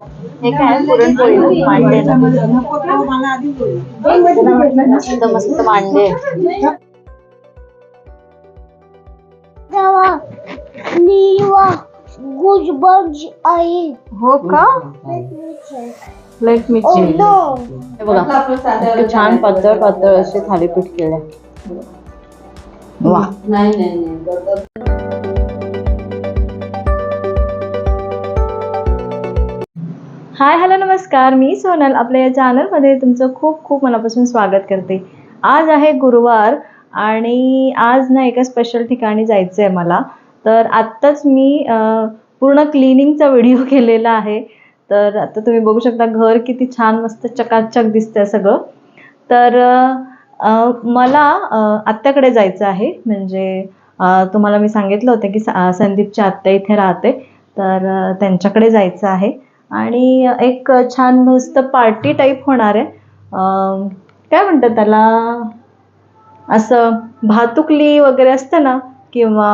हे काय पुरणपोळी मांडे ना। मस्त मस्त मांडे आहे हो का? लेट मी हे बघा किती छान पातळ पातळ असे थालीपीठ केले वा हाय हॅलो नमस्कार. मी सोनल आपल्या या चॅनलमध्ये तुमचं खूप खूप मनापासून स्वागत करते. आज आहे गुरुवार आणि आज ना एका स्पेशल ठिकाणी जायचं आहे मला. तर आत्ताच मी पूर्ण क्लिनिंगचा व्हिडिओ केलेला आहे. तर आता तुम्ही बघू शकता घर किती छान मस्त चकाचक दिसतंय सगळं. तर मला आत्याकडे जायचं आहे. म्हणजे तुम्हाला मी सांगितलं होतं की सा- संदीपची आत्या इथे राहते. तर त्यांच्याकडे जायचं आहे. आणि एक छान मस्त पार्टी टाईप होणार आहे. काय म्हणतात त्याला? असं भातुकली वगैरे असतं ना किंवा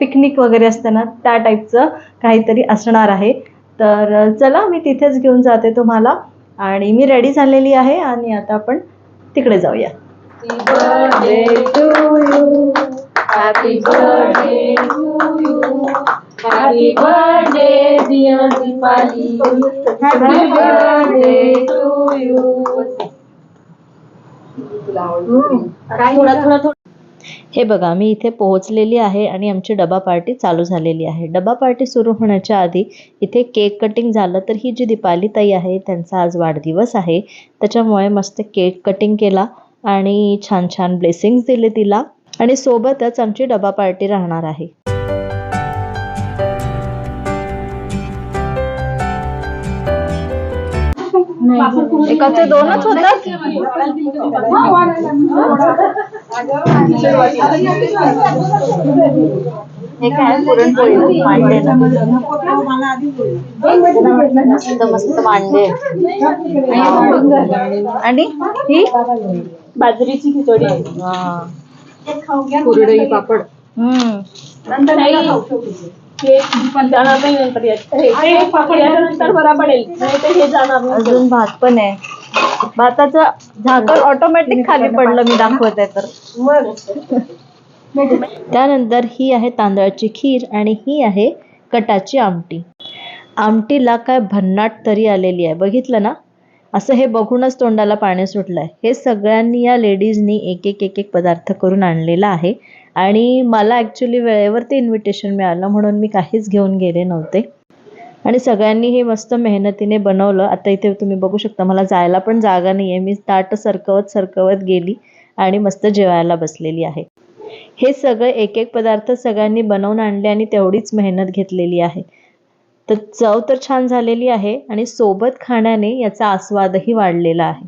पिकनिक वगैरे असतं ना त्या टाईपचं काहीतरी असणार आहे. तर चला मी तिथेच घेऊन जाते तुम्हाला. आणि मी रेडी झालेली आहे आणि आता आपण तिकडे जाऊया. Happy birthday to you Happy birthday, dear Deepali Happy birthday to you. थोडा थोडा थोडा. हे बघा मी इथे पोहोचलेली आहे आणि आमची डबा पार्टी चालू झालेली आहे. डबा पार्टी सुरू होण्याच्या आधी इथे केक कटिंग झालं तर ही जी दीपाली ताई आहे त्यांचा आज वाढदिवस आहे. त्याच्यामुळे मस्त केक कटिंग केला आणि छान छान ब्लेसिंग्स दिले तिला. आणि सोबतच आमची डबा पार्टी राहणार आहे. एकाचे दोनच होतात? हे काय? पुरणपोळी मांडे ना. मस्त मस्त मांडे. आणि ही? बाजरीची खिचडी. हा. कुरडई पापड. हम्म. हे जाणार नाही नंतर यात- हे हे पापड याच्यानंतर बरा पडेल. नाही तर हे जाणार नाही. अजून भात पण आहे. भाताचं झाकण ऑटोमॅटिक खाली पडलं मी दाखवते तर. त्यानंतर ही आहे तांदळाची खीर आणि ही आहे कटाची आमटी. आमटीला काय भन्नाट तरी आलेली आहे. बघितलं ना? असं हे बघूनच तोंडाला पाणी सुटलंय. हे सगळ्यांनी या लेडीजनी एक एक एक एक पदार्थ करून आणलेला आहे. आणि मला ॲक्च्युली वेळेवरती इन्व्हिटेशन मिळालं म्हणून मी काहीच घेऊन गेले नव्हते. आणि सगळ्यांनी हे मस्त मेहनतीने बनवलं. आता इथे तुम्ही बघू शकता मला जायला पण जागा नाही आहे मी ताट सरकवत सरकवत गेली आणि मस्त जेवायला बसलेली आहे. हे सगळे एक एक पदार्थ सगळ्यांनी बनवून आणले आणि तेवढीच मेहनत घेतलेली आहे. तर चव तर छान झालेली आहे आणि सोबत खाण्याने याचा आस्वादही वाढलेला आहे.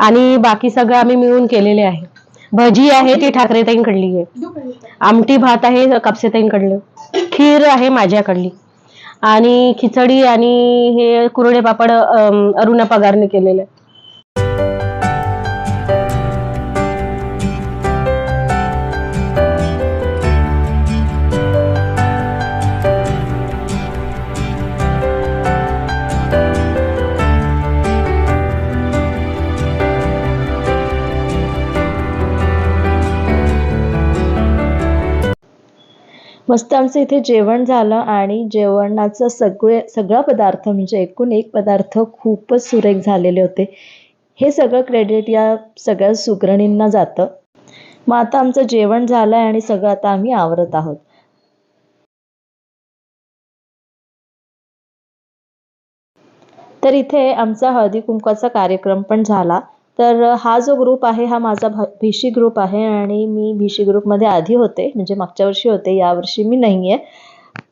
आणि बाकी सगळं आम्ही मिळून केलेले आहे. भजी आहे ती ठाकरेताईंकडली आहे. आमटी भात आहे कापसेताईंकडलं. खीर आहे माझ्याकडली. आणि खिचडी आणि हे कुरडे पापड अरुणा पगारने केलेले आहे. मस्त आमचं इथे जेवण झालं आणि जेवणाचं सगळे सगळा पदार्थ म्हणजे एकूण एक पदार्थ खूपच सुरेख झालेले होते. हे सगळं क्रेडिट या सगळ्या सुगरणींना जातं. मग आता आमचं जेवण झालं आहे आणि सगळं आता आम्ही आवरत आहोत. तर इथे आमचा हळदी कुंकवाचा कार्यक्रम पण झाला. तर हा जो ग्रुप आहे हा माझा भ भिशी ग्रुप आहे आणि मी भिशी ग्रुपमध्ये आधी होते म्हणजे मागच्या वर्षी होते यावर्षी मी नाही आहे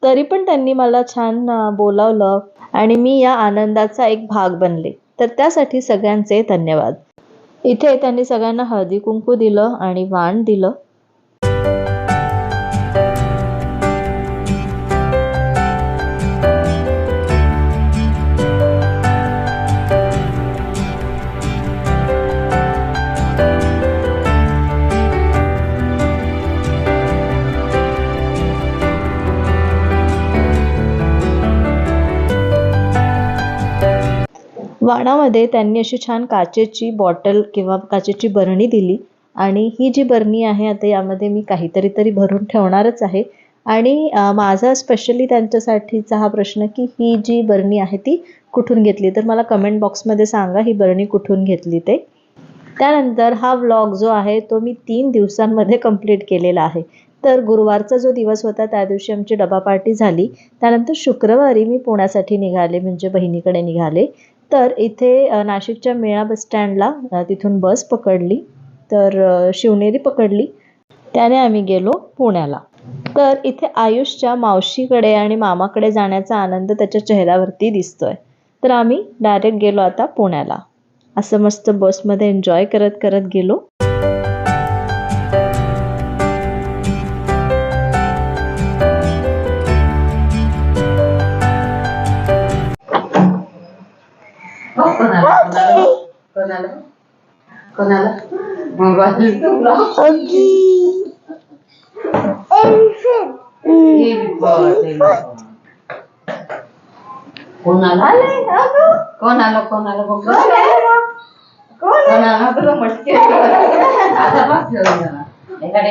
तरी पण त्यांनी मला छान बोलावलं आणि मी या आनंदाचा एक भाग बनले. तर त्यासाठी सगळ्यांचे धन्यवाद. इथे त्यांनी सगळ्यांना हळदी कुंकू दिलं आणि वाण दिलं. वाणामध्ये त्यांनी अशी छान काचेची बॉटल किंवा काचेची बरणी दिली. आणि ही जी बरणी आहे आता यामध्ये मी काहीतरी तरी भरून ठेवणारच आहे. आणि माझा स्पेशली त्यांच्यासाठीचा हा प्रश्न की ही जी बरणी आहे ती कुठून घेतली? तर मला कमेंट बॉक्समध्ये सांगा ही बरणी कुठून घेतली ते? त्यानंतर हा व्लॉग जो आहे तो मी तीन दिवसांमध्ये कंप्लीट केलेला आहे. तर गुरुवारचा जो दिवस होता त्या दिवशी आमची डबा पार्टी झाली. त्यानंतर शुक्रवारी मी पुण्यासाठी निघाले म्हणजे बहिणीकडे निघाले. तर इथे नाशिकच्या मेळा बस स्टँडला तिथून बस पकडली. तर शिवनेरी पकडली. त्याने आम्ही गेलो पुण्याला. तर इथे आयुषच्या मावशीकडे आणि मामाकडे जाण्याचा आनंद त्याच्या चेहऱ्यावरती दिसतोय. तर आम्ही डायरेक्ट गेलो आता पुण्याला. असं मस्त बसमध्ये एन्जॉय करत करत गेलो. Ronaldo. Ronaldo. Ronaldo. Aquí. Elephant. Elephant. Ronaldo. Ronaldo. Ronaldo. Ronaldo. ఎక్కడ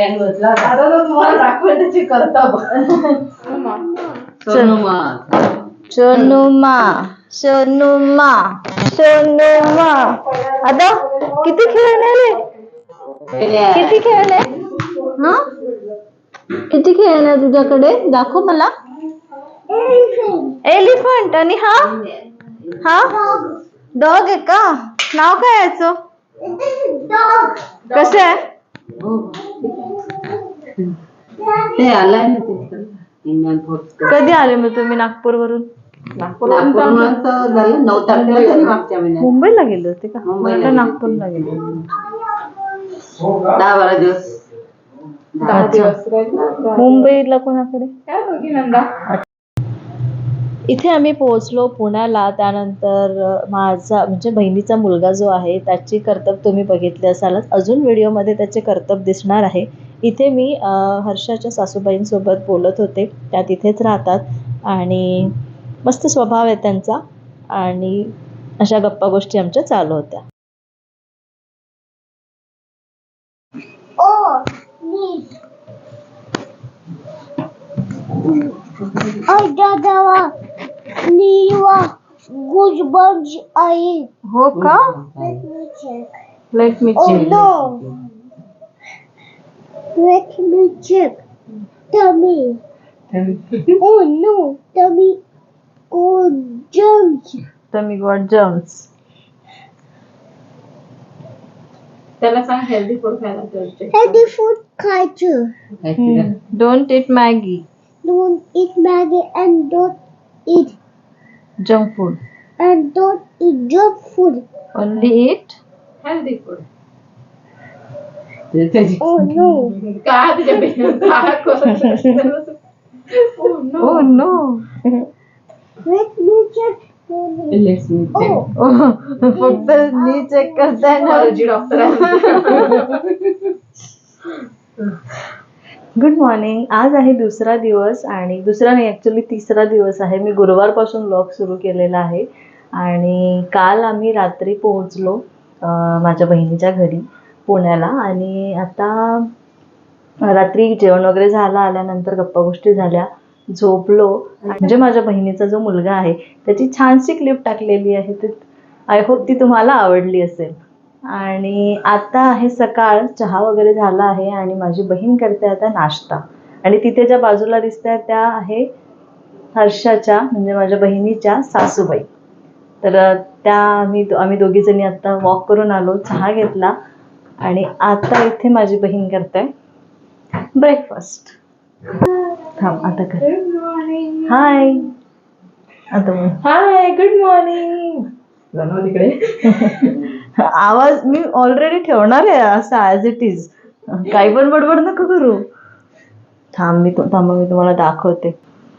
సోనుమా సోనుమా సోనుమా सोनुमा. आता किती खेळणे. किती खेळणे हा किती खेळणे आहे तुझ्याकडे दाखव मला. एलिफंट आणि हा हा डॉग आहे का नाव काय याचं. कसं आहे हो. कधी आले मग तुम्ही नागपूर वरून नागपूरहून तर झालं नऊ तारखेला झाली मागच्या महिन्यात. मुंबईला गेले होते का? मुंबईला गेले. नागपूरला गेले दहा बारा दिवस. अच्छा. मुंबईला कोणाकडे? इथे आम्ही पोहोचलो पुण्याला. त्यानंतर अ, माझा म्हणजे बहिणीचा मुलगा जो आहे त्याची कर्तब तुम्ही बघितले असालच. अजून व्हिडिओमध्ये त्याचे कर्तब दिसणार आहे. इथे मी अ, हर्षाच्या सासूबाईंसोबत बोलत होते. त्या तिथेच राहतात. आणि मस्त स्वभाव आहे त्यांचा आणि अशा गप्पा गोष्टी आमच्या चालू होत्या. ओ आई हो का? Let me check let me check tummy oh Oh, jumps. तर मी गॉट जम्स त्याला सांग हेल्दी फूड खायला ठेवते. Healthy food खायचं. Don't eat Maggi Don't eat Maggie and don't eat junk food and don't eat junk food. Only eat healthy food Oh no. काय तुझ्या बहिणीला काय करत ओ no Let me check. Let's me check. Oh, फक्त मी check करताय ना. Allergy doctor good morning आज आहे दुसरा दिवस आणि दुसरा नाही ॲक्च्युली तिसरा दिवस आहे. मी गुरुवारपासून व्लॉग सुरू केलेला आहे. आणि काल आम्ही रात्री पोहोचलो माझ्या बहिणीच्या घरी पुण्याला. आणि आता रात्री जेवण वगैरे झालं आल्यानंतर गप्पा गोष्टी झाल्या. झोपलो. म्हणजे माझ्या बहिणीचा जो मुलगा आहे त्याची छानशी क्लिप टाकलेली आहे. ते आय होप ती तुम्हाला आवडली असेल. आणि आता आहे सकाळ चहा वगैरे झाला आहे आणि माझी बहीण करते आता नाश्ता. आणि तिथे ज्या बाजूला दिसत त्या आहे हर्षाच्या म्हणजे माझ्या बहिणीच्या सासूबाई. तर त्या आम्ही आम्ही दोघी जणी आता वॉक करून आलो चहा घेतला. आणि आता इथे माझी बहीण करते ब्रेकफास्ट थांब आता कर. हाय आता हाय गुड मॉर्निंग तिकडे. आवाज मी ऑलरेडी ठेवणार आहे असा ॲज इट इज काही पण बडबड नको करू. थांब मी थांबा मी तुम्हाला दाखवते.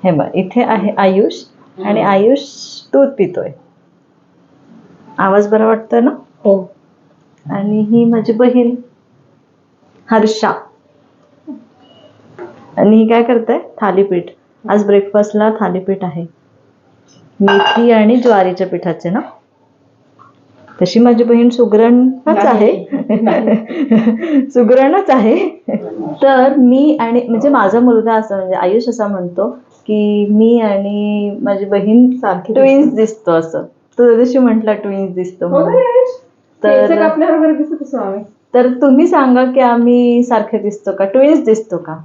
हे बघ इथे आहे आयुष आणि आयुष दूध पितोय. आवाज बरा वाटतोय ना? हो. आणि ही माझी बहीण हर्षा. आणि ही काय करते थालीपीठ. आज ब्रेकफास्टला थालीपीठ आहे. मेथी आणि ज्वारीच्या पिठाचे ना? तशी माझी बहीण सुगरणच आहे. सुगरणच आहे. तर मी आणि म्हणजे माझा मुलगा असं म्हणजे आयुष असा म्हणतो की मी आणि माझी बहीण सारखी ट्विन्स दिसतो असं. तो दिवशी म्हटला ट्विन्स दिसतो म्हणून. तर तर तुम्ही सांगा की आम्ही सारखे दिसतो का? ट्विन्स दिसतो का?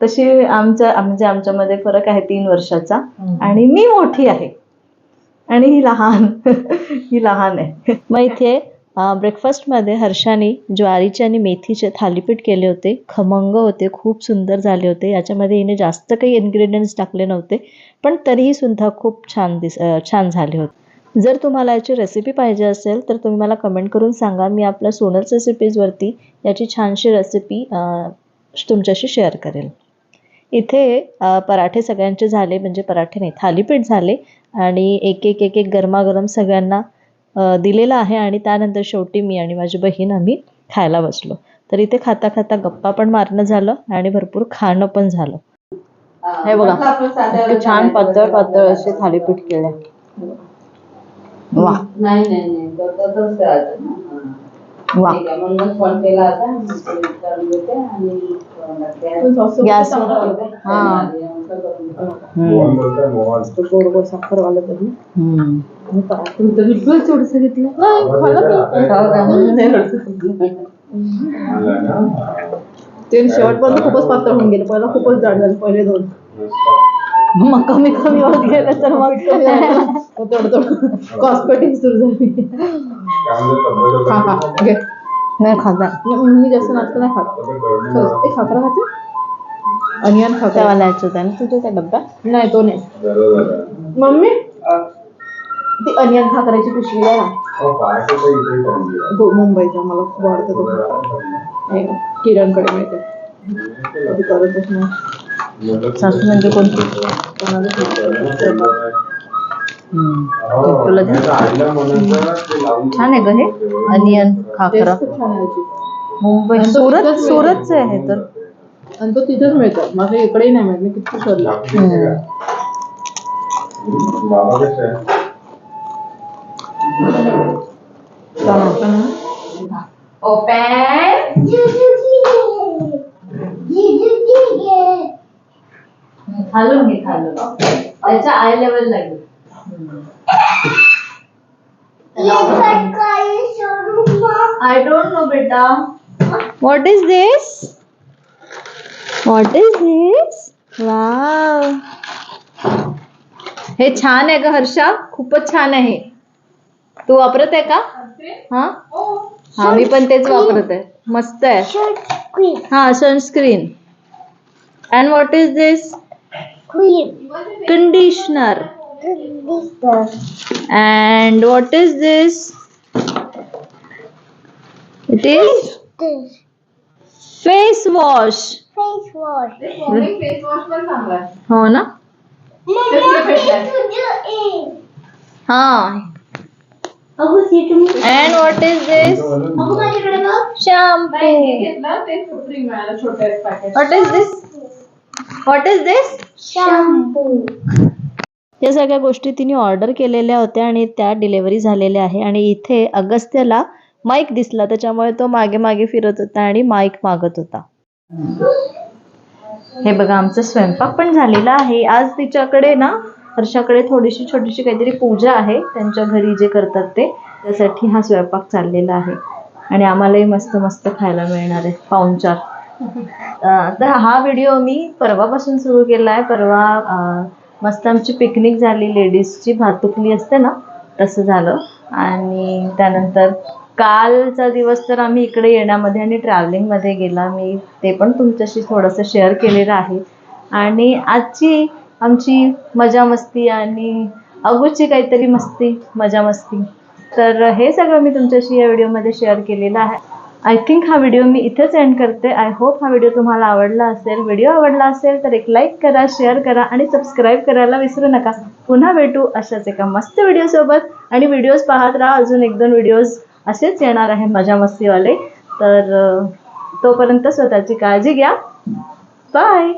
तशी आमच्या म्हणजे आमच्यामध्ये फरक आहे तीन वर्षाचा. आणि मी मोठी आहे. आणि ही लहान ही लहान आहे. मग इथे ब्रेकफास्टमध्ये हर्षाने ज्वारीचे आणि मेथीचे थालीपीठ केले होते. खमंग होते खूप सुंदर झाले होते. याच्यामध्ये हिने जास्त काही इन्ग्रेडियंट्स टाकले नव्हते. पण तरीही सुद्धा खूप छान दिस छान झाले होते. जर तुम्हाला याची रेसिपी पाहिजे असेल तर तुम्ही मला कमेंट करून सांगा. मी आपल्या सोनल्स रेसिपीजवरती याची छानशी रेसिपी तुमच्याशी शेअर करेल. इथे अ, पराठे सगळ्यांचे झाले म्हणजे पराठे नाही थालीपीठ झाले आणि एक एक एक एक गरमागरम सगळ्यांना अ, दिलेलं आहे आणि त्यानंतर शेवटी मी आणि माझी बहीण आम्ही खायला बसलो. तर इथे खाता खाता गप्पा पण मारणं झालं आणि भरपूर खाणं पण झालं. हे बघा इतके छान पातळ पातळ असे थालीपीठ केले वा नाही नाही वा. ते गॅस- हा. हा? ते शेवटपर्यंत खूपच पातळ होऊन गेले. पहिला खूपच जाड झाले पहिले दोन. मग कमी कमी होत गेलं तर मग कॉस्मेटिक सुरू झाली. हा हा? घे नाही खाता मी जास्त नाचतं नाही खात. नाही. एक खाकरा खाते अनियन खाते तेव्हा लिहायचं होतं ना तुझं त्या डब्बा नाही तो नाही. मम्मी ती अनियन खाकराची पिशवी आहे ना. तो मुंबईचा मला खूप आवडतो तो किरणकडे मिळते कधी करतच नाही सासू म्हणजे कोणती तुला दे. माझ्या आईला म्हणायचं ते लावून छान आहे ग हे. अनियन खाकरा. मुंबई सुरत. सुरतच आहे तर. आणि तो तिथेच मिळतो. माझ्या इकडेही नाही मिळत. मी किती शोधला खालो हे खालो त्याच्या आय लेवल लागेल आय डोंट नो बेटा। What is this what is this wow हे छान आहे ग हर्षा. खूपच छान आहे. तू वापरत आहे का? हा? हा. मी पण तेच वापरत आहे. मस्त आहे. हा sunscreen and what is this conditioner and what is this? It is? Face wash. हो ना? हाँ. What is this shampoo what is this या सगळ्या गोष्टी तिने ऑर्डर केलेल्या होत्या आणि त्या डिलेव्हरी झालेल्या आहे. आणि इथे अगस्त्याला माईक दिसला त्याच्यामुळे तो मागे मागे फिरत होता आणि माईक मागत होता. हे बघा आमचा स्वयंपाक पण झालेला आहे. आज तिच्याकडे ना हर्षाकडे थोडीशी छोटीशी काहीतरी पूजा आहे. त्यांच्या घरी जे करतात ते त्यासाठी हा स्वयंपाक चाललेला आहे. आणि आम्हालाही मस्त मस्त खायला मिळणार आहे. पाहुणचार तर हा व्हिडिओ मी परवापासून सुरू केला आहे. परवा मस्त आमची पिकनिक झाली. लेडीजची भातुकली असते ना तसं झालं. आणि त्यानंतर कालचा दिवस तर आम्ही इकडे येण्यामध्ये आणि ट्रॅव्हलिंगमध्ये गेला. मी ते पण तुमच्याशी थोडंसं शेअर केलेलं आहे. आणि आजची आमची मजा मस्ती आणि अगोदची काहीतरी मस्ती मजा मस्ती. तर हे सगळं मी तुमच्याशी या व्हिडिओमध्ये शेअर केलेलं आहे. आय थिंक हा व्हिडिओ मी इथेच एंड करते. आय होप हा व्हिडिओ तुम्हाला आवडला असेल. व्हिडिओ आवडला असेल तर एक लाईक करा शेअर करा आणि सबस्क्राईब करायला विसरू नका. पुन्हा भेटू अशाच एका मस्त व्हिडिओसोबत आणि व्हिडिओज पाहत राहा. अजून एक दोन व्हिडिओज असेच येणार आहे मजा मस्तीवाले. तर तोपर्यंत स्वतःची काळजी घ्या. बाय